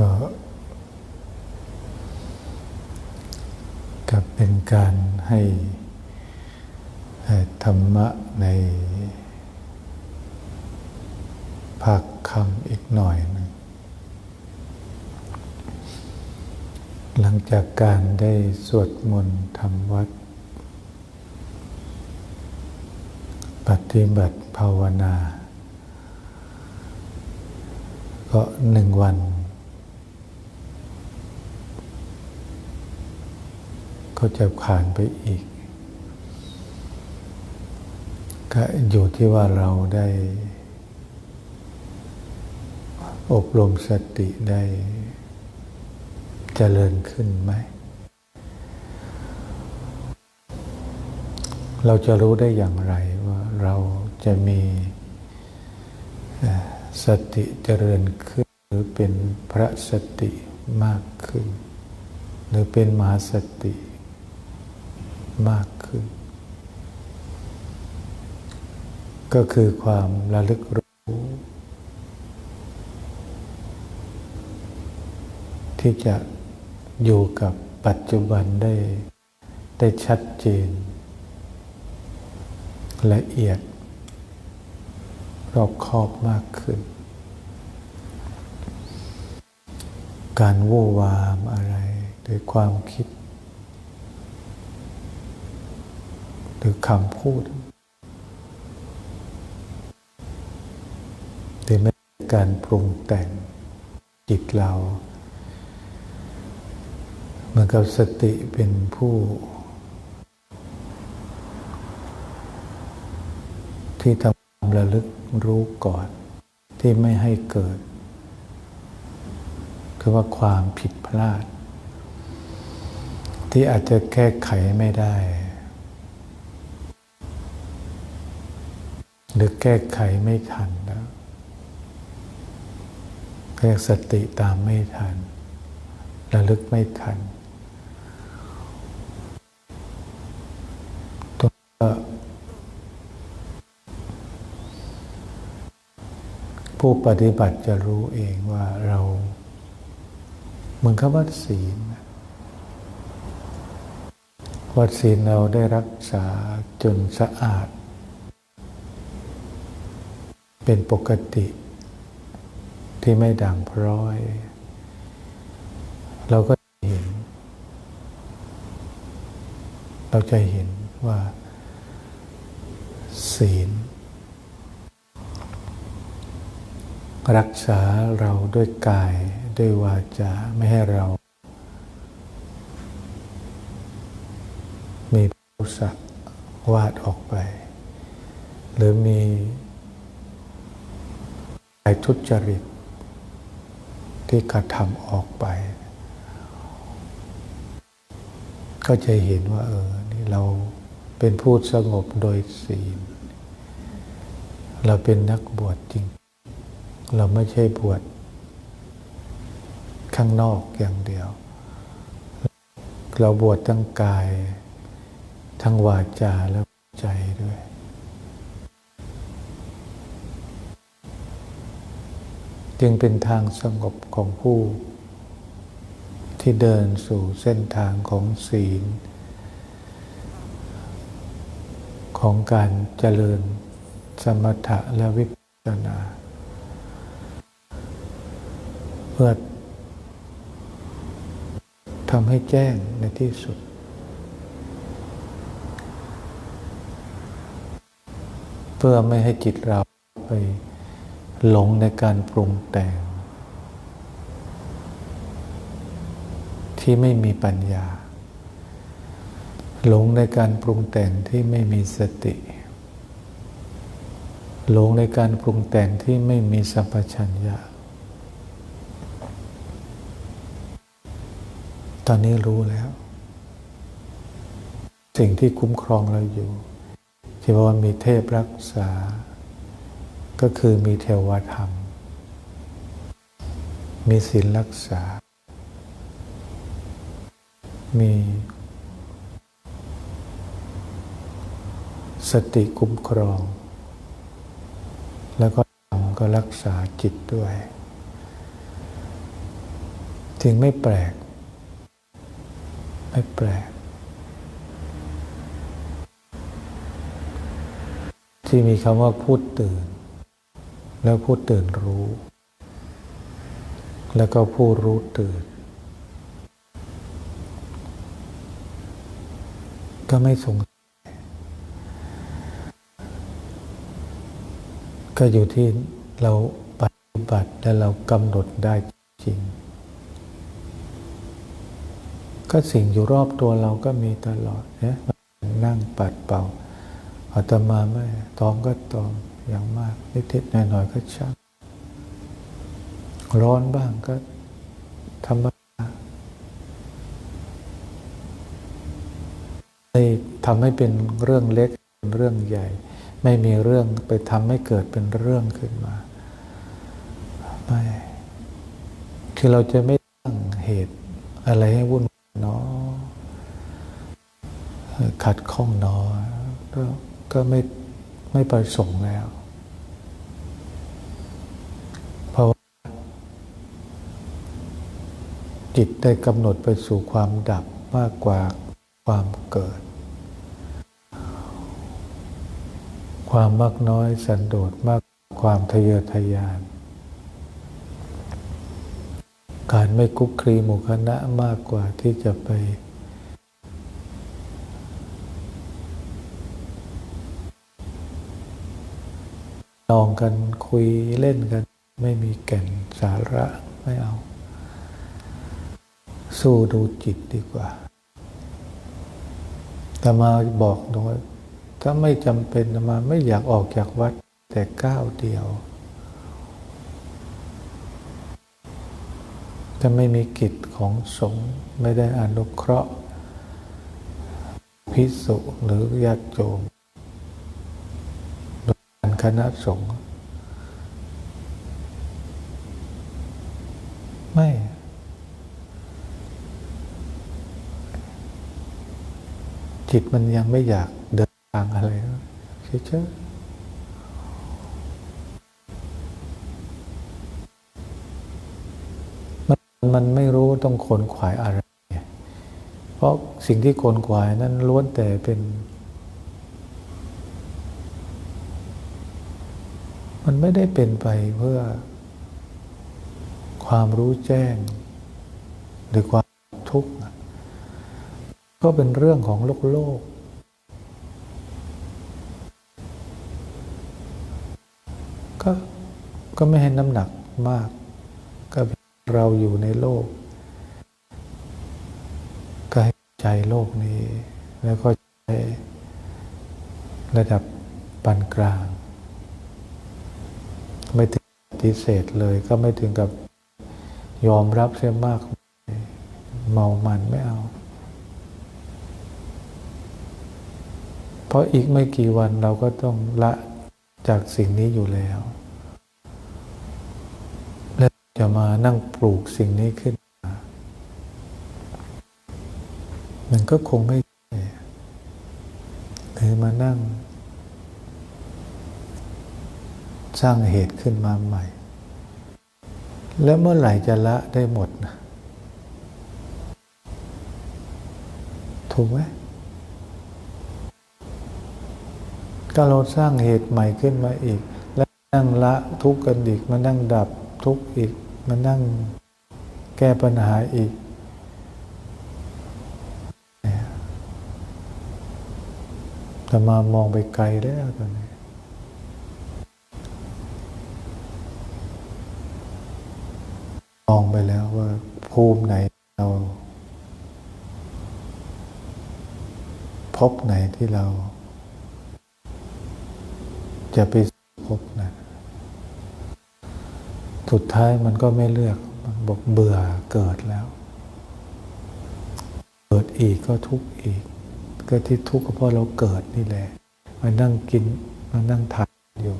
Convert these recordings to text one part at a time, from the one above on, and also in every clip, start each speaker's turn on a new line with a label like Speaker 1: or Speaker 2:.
Speaker 1: ก็กับเป็นการให้ธรรมะในภาคคำอีกหน่อยหนึงหลังจากการได้สวดมนต์ทำวัด ปฏิบัติภาวนา ก็หนึ่งวัน ก็จะผ่านไปอีก ก็อยู่ที่ว่าเราได้ อบรมสติได้เจริญขึ้นไหม เราจะรู้ได้อย่างไรว่าเราจะมีสติเจริญขึ้น หรือเป็นพระสติมากขึ้น หรือเป็นมหาสติ มากขึ้น ก็คือความระลึกรู้ ที่จะอยู่กับปัจจุบันได้ได้ชัดเจน ละเอียด รอบคอบมากขึ้น การวู่วามอะไรหรือความคิด หรือคำพูดหรือแม้แต่การปรุงแต่งจิตเรา เหมือนกับสติเป็นผู้ ที่ทำระลึกรู้ก่อน ที่ไม่ให้เกิด คือว่าความผิดพลาด ที่อาจจะแก้ไขไม่ได้ หรือแก้ไขไม่ทันแล้วเรียกสติตามไม่ทัน ระลึกไม่ทันตัวผู้ปฏิบัติจะรู้เองว่าเราเหมือนกับวัดศีลนวัดศีลเราได้รักษาจนสะอาด เป็นปกติ ที่ไม่ด่างพร้อย เราก็เห็น เราจะเห็นว่า ศีล รักษาเราด้วยกายด้วยวาจาไม่ให้เรา มีผู้สักวาดออกไป หรือมี ทุจริต ที่กระทำออกไป ก็จะเห็นว่า เออ นี่เราเป็นผู้สงบโดยศีล เราเป็นนักบวชจริง เราไม่ใช่บวชข้างนอกอย่างเดียว เราบวชทั้งกาย ทั้งวาจาและใจด้วย จึงเป็นทางสงบของผู้ ที่เดินสู่เส้นทางของศีล ของการเจริญสมถะและวิปัสสนาเพื่อทำให้แจ้งในที่สุด เพื่อไม่ให้จิตเราไป หลงในการปรุงแต่ง ที่ไม่มีปัญญา หลงในการปรุงแต่งที่ไม่มีสติ หลงในการปรุงแต่งที่ไม่มีสัมปชัญญะ ตอนนี้รู้แล้ว สิ่งที่คุ้มครองเราอยู่ ที่ว่ามีเทพรักษา ก็คือมีเทวธรรม มีศีลรักษา มีสติคุ้มครอง แล้วก็ธรรมก็รักษาจิตด้วยจึงไม่แปลก ไม่แปลก ที่มีคำว่าพูดตื่น แล้วผู้ตื่นรู้ แล้วก็ผู้รู้ตื่น ก็ไม่สงสัยก็อยู่ที่เราปฏิบัติและเรากำหนดได้จริง ก็สิ่งอยู่รอบตัวเราก็มีตลอดเนี่ยนั่งปัดเป่าอาตมาไม่ตอมก็ตอม อย่างมาก นิดๆหน่อยๆก็ช่างร้อนบ้างก็ธรรมดาไม่ทำให้เป็นเรื่องเล็กเป็นเรื่องใหญ่ ไม่มีเรื่องไปทำให้เกิดเป็นเรื่องขึ้นมาไม่คือเราจะไม่ตั้งเหตุอะไรให้วุ่นเนาะขัดข้องเนาะก็ก็ไม่ไม่ประสงค์แล้ว เพราะว่า จิตได้กำหนดไปสู่ความดับมากกว่าความเกิด ความมากน้อยสันโดษมากกว่าความทะเยอทะยาน การไม่คุกคลีหมู่คณะมากกว่าที่จะไปลองกันคุยเล่นกันไม่มีแก่นสาระไม่เอา สู้ดูจิตดีกว่าแต่มาบอกตรงว่าถ้าไม่จำเป็นตมาไม่อยากออกจากวัด แต่ก้าวเดียว จะไม่มีกิจของสงฆ์ไม่ได้อนุเคราะห์ พิสุหรือญาติโยมหรือการคณะสงฆ์ไม่ จิตมันยังไม่อยากเดินทางอะไรเฉยๆมันมันไม่รู้ต้องขนขวายอะไร เพราะสิ่งที่ขนขวายนั้นล้วนแต่เป็น มันไม่ได้เป็นไปเพื่อความรู้แจ้ง หรือความ ก็เป็นเรื่องของโลกโลก ก็ก็ไม่ให้น้ำหนักมาก ก็เราอยู่ในโลก ก็ให้ใจโลกนี้ แล้วก็ใช้ระดับปานกลาง ไม่ถึงปฏิเสธเลย ก็ไม่ถึงกับยอมรับเสียมาก เมามันไม่เอา เพราะอีกไม่กี่วันเราก็ต้องละจากสิ่งนี้อยู่แล้ว และจะมานั่งปลูกสิ่งนี้ขึ้นมามันก็คงไม่ใช่หรือมานั่ง สร้างเหตุขึ้นมาใหม่ แล้วเมื่อไหร่จะละได้หมดนะถูกไหม ก็เราสร้างเหตุใหม่ขึ้นมาอีก แล้วนั่งละทุกข์กันอีกมานั่งดับทุกข์อีกมานั่งแก้ปัญหาอีก แต่มามองไปไกลแล้วตอนนี้มองไปแล้วว่าภูมิไหนเรา พบไหนที่เรา จะไปพบนั้นสุดท้ายมันก็ไม่เลือก มันบอกเบื่อเกิดแล้ว เกิดอีกก็ทุกข์อีก ก็ที่ทุกข์ก็เพราะเราเกิดนี่แหละมานั่งกินมานั่งทานอยู่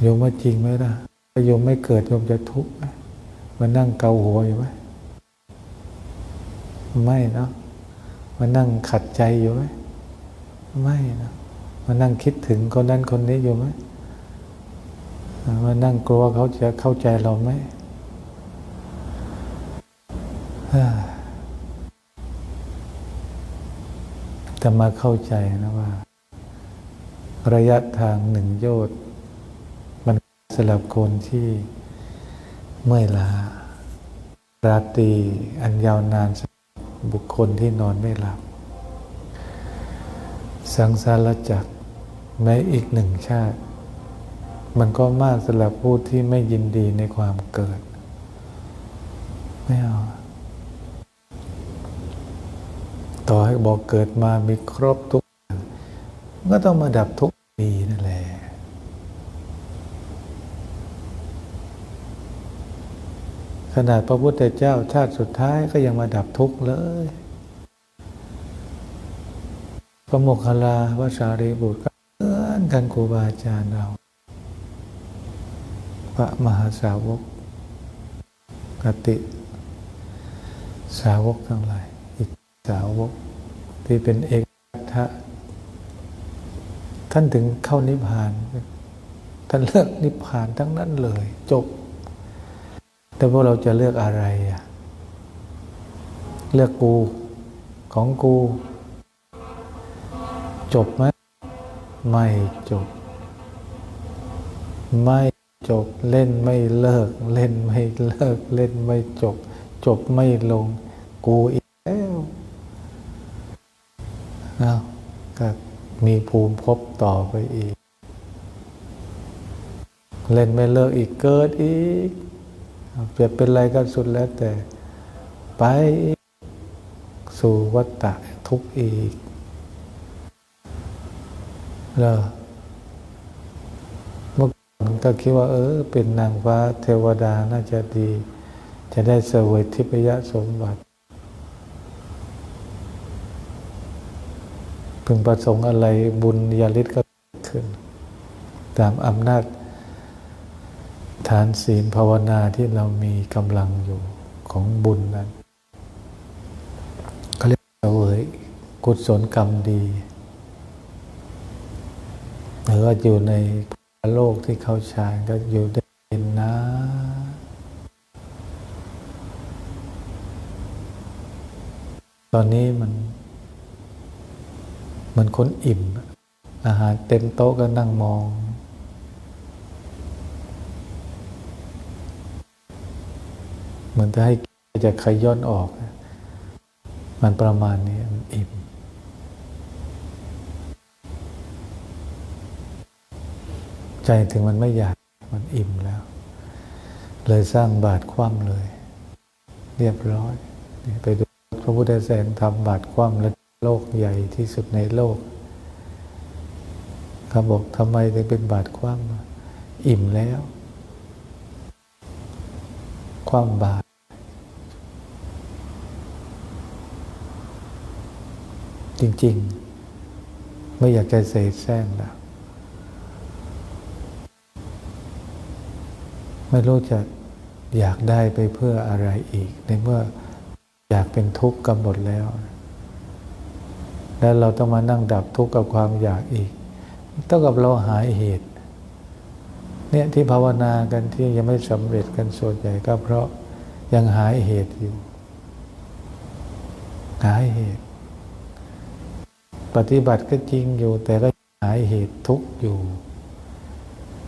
Speaker 1: โยมว่าจริงไหมล่ะถ้าโยมไม่เกิดโยมจะทุกข์ไหมมานั่งเกาหัวอยู่ไหมไม่เนาะมานั่งขัดใจอยู่ไหมไม่นะ มานั่งคิดถึงคนนั้นคนนี้อยู่ไหมมานั่งกลัวเขาจะเข้าใจเราไหมแต่มาเข้าใจนะว่า ระยะทางหนึ่งโยชน์มันสำหรับคนที่เมื่อยล้าราตรีอันยาวนานบบุคคลที่นอนไม่หลับ สังสารจักร แม้อีกหนึ่งชาติ มันก็มากสำหรับผู้ที่ไม่ยินดีในความเกิด ไม่เอา ต่อให้บอกเกิดมามีครบทุกอย่างก็ต้องมาดับทุกปีนั่นแหละขนาดพระพุทธเจ้าชาติสุดท้ายก็ยังมาดับทุกข์เลย พระโมคคัลลาวสารีบุตร ก็เหมือนกันครูบาอาจารย์เรา พระมหาสาวกกติสาวกทั้งหลาย อีกสาวกที่เป็นเอกทะท่านถึงเข้านิพพาน ท่านเลือกนิพพานทั้งนั้นเลย จบ แต่พวกเราจะเลือกอะไรอะเลือกกูของกู จบไหม ไม่จบ ไม่จบเล่นไม่เลิก เล่นไม่เลิก เล่นไม่จบ จบไม่ลง กูอีกแล้วอ้าวก็มีภูมิภพต่อไปอีก เล่นไม่เลิกอีกเกิดอีกเปรียบเป็นอะไรก็สุดแล้วแต่ ไปสู่วัฏฏะทุกข์อีก แล้วเมื่อก่อนก็คิดว่า เออ เป็นนางฟ้าเทวดาน่าจะดี จะได้เสวยทิพยสมบัติพึงประสงค์อะไรบุญญาฤทธิ์ก็เกิดขึ้น ตามอำนาจฐานศีลภาวนาที่เรามีกำลังอยู่ของบุญนั้นเขาเรียกเสวยกุศลกรรมดี หรือว่าอยู่ในโลกที่เขาฌานก็อยู่ได้เย็นนะตอนนี้มันมันคนอิ่ม อาหารเต็มโต๊ะก็นั่งมอง เหมือนจะให้จะขย้อนออก มันประมาณนี้อิ่ม ใจถึงมันไม่อยากมันอิ่มแล้ว เลยสร้างบาตรคว่ำเลย เรียบร้อยไปดูพระพุทธแสงทำบาตรคว่ำและโลกใหญ่ที่สุดในโลกเขาบอกทำไมถึงเป็นบาตรคว่ำอิ่มแล้ว คว่ำบาตรจริง ๆ ไม่อยากจะเสแสร้งแล้ว ไม่รู้จะอยากได้ไปเพื่ออะไรอีก ในเมื่ออยากเป็นทุกข์กันหมดแล้ว แล้วเราต้องมานั่งดับทุกข์กับความอยากอีกเท่ากับเราหาเหตุ เนี่ยที่ภาวนากันที่ยังไม่สำเร็จกันส่วนใหญ่ก็เพราะยังหาเหตุอยู่ หาเหตุ ปฏิบัติก็จริงอยู่แต่ก็หาเหตุทุกข์อยู่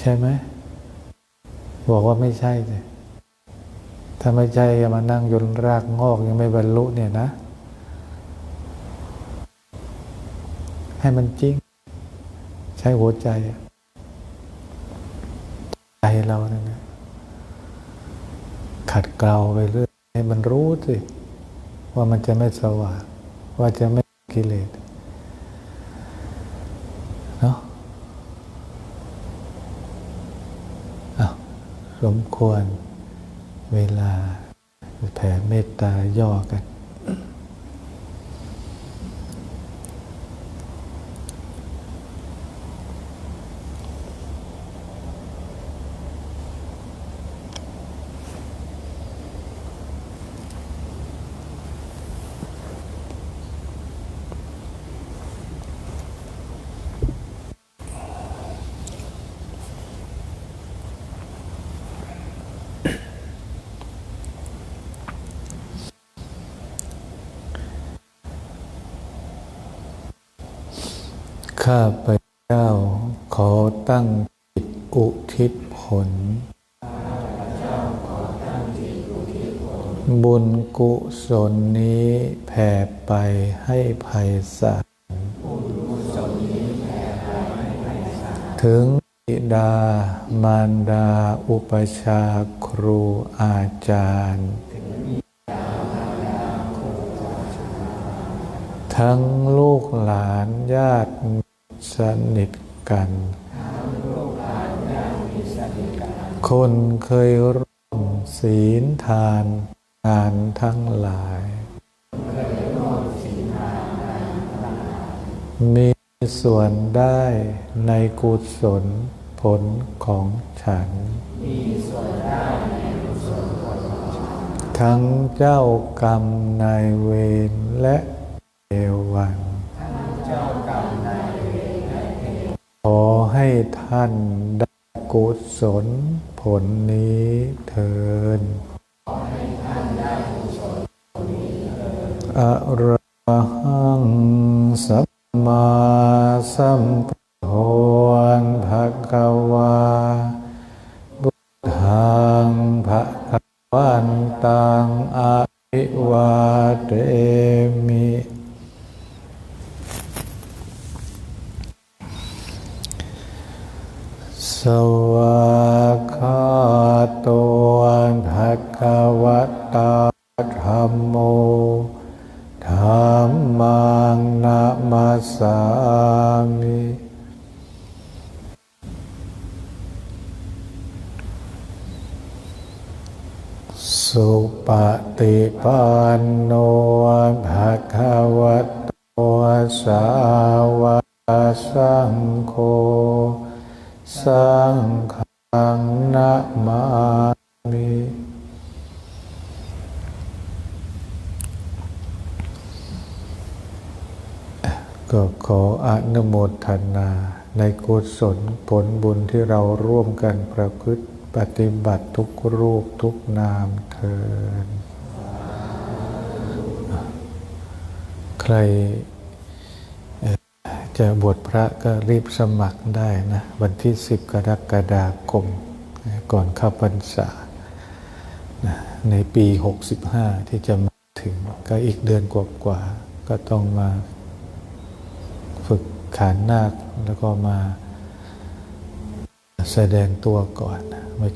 Speaker 1: ใช่ไหม บอกว่าไม่ใช่เลยถ้าไม่ใช่ยามานั่งยนรากงอกยังไม่บรรลุเนี่ยนะ ให้มันจริง ใช้หัวใจ ใจเราเนี่ยนะขัดเกลาไปเรื่อยให้มันรู้สิ ว่ามันจะไม่สว่างว่าจะไม่กิเลสเนาะอ้าว สมควร เวลาแผ่เมตตาย่อกัน ข้าพเจ้าขอตั้งจิตอุทิศผล บุญกุศลนี้แผ่ไปให้ภัยศาลถึงบิดามารดาอุปชาครูอาจารย์ ทั้งลูกหลานญาติ สนิทกัน คนเคยร่วมศีลทานงานทั้งหลาย มีส่วนได้ในกุศลผลของฉัน ทั้งเจ้ากรรมนายเวรและเทวัน ท่านได้กุศลผลนี้เทินอะระหังสัมมาสัมพุทโธภะคะวา บุตทังภะคะวันตัง สวากขาโตภะคะวะตาธัมโมธัมมังนะมาสามิสุปฏิปั ก็ขออนุโมทนาในกุศลผลบุญที่เราร่วมกันประพฤติปฏิบัติทุกรูปทุกนามเทินใครจะบวชพระก็รีบสมัครได้นะ วันที่ 10 กรกฎาคม ก่อนเข้าพรรษา ในปี 65 ที่จะมาถึงก็อีกเดือนกว่าๆก็ต้องมา ฝึกขานนาคแล้วก็มาแสดงตัวก่อนไม่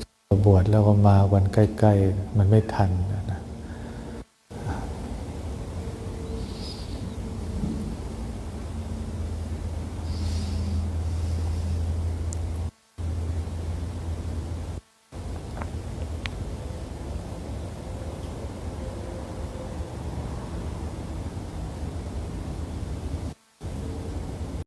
Speaker 1: บวชแล้วก็มาวันใกล้ ๆ มันไม่ทัน